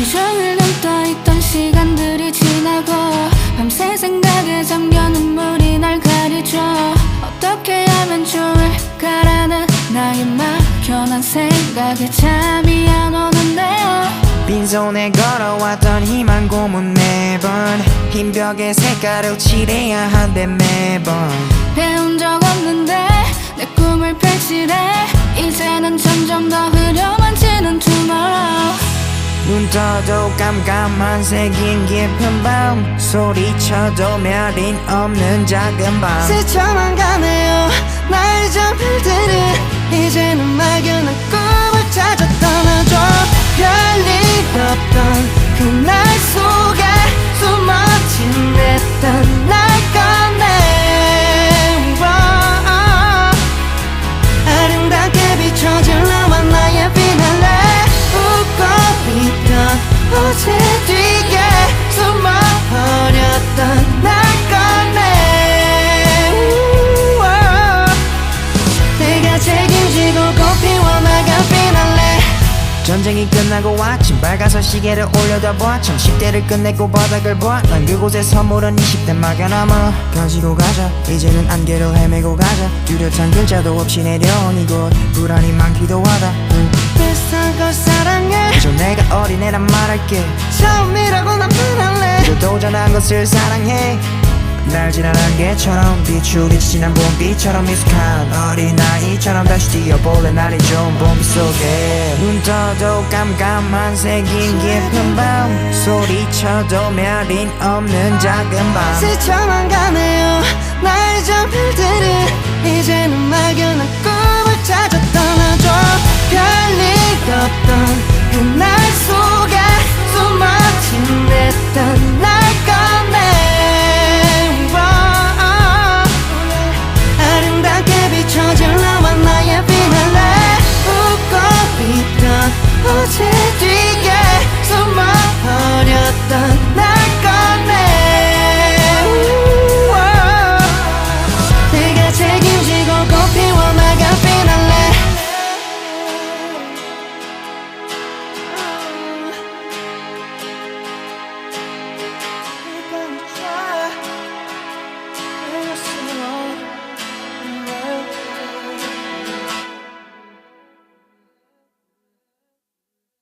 하루 종일 눈 떠있던 시간들이 지나고 밤새 생각에 잠겨 눈물이 날 가리죠 어떻게 하면 좋을까라는 나의 막연한 생각에 잠이 안 오는데요 빈손에 걸어왔던 희망 고문 매번 흰 벽에 색깔을 칠해야 한대 매번. 배운 적 없는데 눈 떠도 깜깜한 색인 깊은 밤. 소리쳐도 멸인 없는 작은 방 스쳐만 가네요. 나의 잠들들은 이제는 막연 책임지고 꽃피워 나간 피날레 전쟁이 끝나고 아침 밝아서 시계를 올려다봐. 참 10대를 끝내고 바닥을 봐난 그곳에 선물은 20대 막연함아. 가지고 가자. 이제는 안개로 헤매고 가자. 뚜렷한 글자도 없이 내려온 이곳. 불안이 많기도 하다. 응. 비슷한 걸 사랑해. 그저 내가 어린애란 말할게. 처음이라고 난 말할래. 또 도전한 것을 사랑해 날 지난 안개처럼 비추리 지난 봄비처럼 미숙한 어린아이처럼 다시 뛰어볼래 날이 좋은 봄비 속에. 눈 떠도 깜깜한 색인 깊은 밤 소리쳐도 멸인 없는 작은 방 스쳐만 가네요. 나의 잠들들은 이제는 막